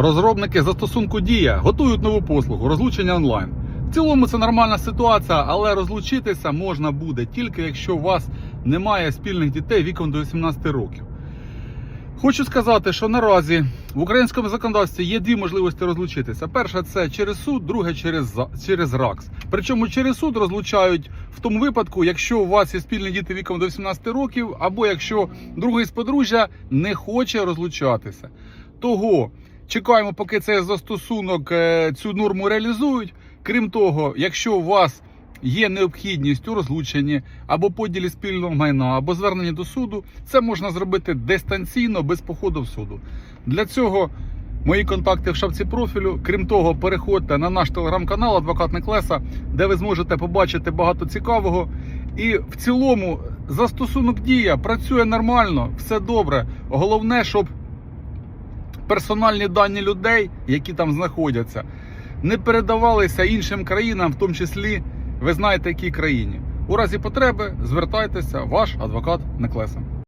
Розробники застосунку Дія готують нову послугу розлучення онлайн. В цілому це нормальна ситуація, але розлучитися можна буде тільки якщо у вас немає спільних дітей віком до 18 років. Хочу сказати, що наразі в українському законодавстві є дві можливості розлучитися. Перша це через суд, друге через, через РАКС. Причому через суд розлучають в тому випадку, якщо у вас є спільні діти віком до 18 років, або якщо другий з подружжя не хоче розлучатися. Того чекаємо, поки цей застосунок е, цю норму реалізують. Крім того, якщо у вас є необхідність у розлученні або поділі спільного майна, або зверненні до суду, це можна зробити дистанційно без походу в суду. Для цього мої контакти в шапці профілю. Крім того, переходьте на наш телеграм-канал Адвокат Неклеса, де ви зможете побачити багато цікавого. І в цілому застосунок дія працює нормально, все добре. Головне, щоб персональні дані людей, які там знаходяться, не передавалися іншим країнам, в тому числі ви знаєте, якій країні. У разі потреби звертайтеся, ваш адвокат Неклеса.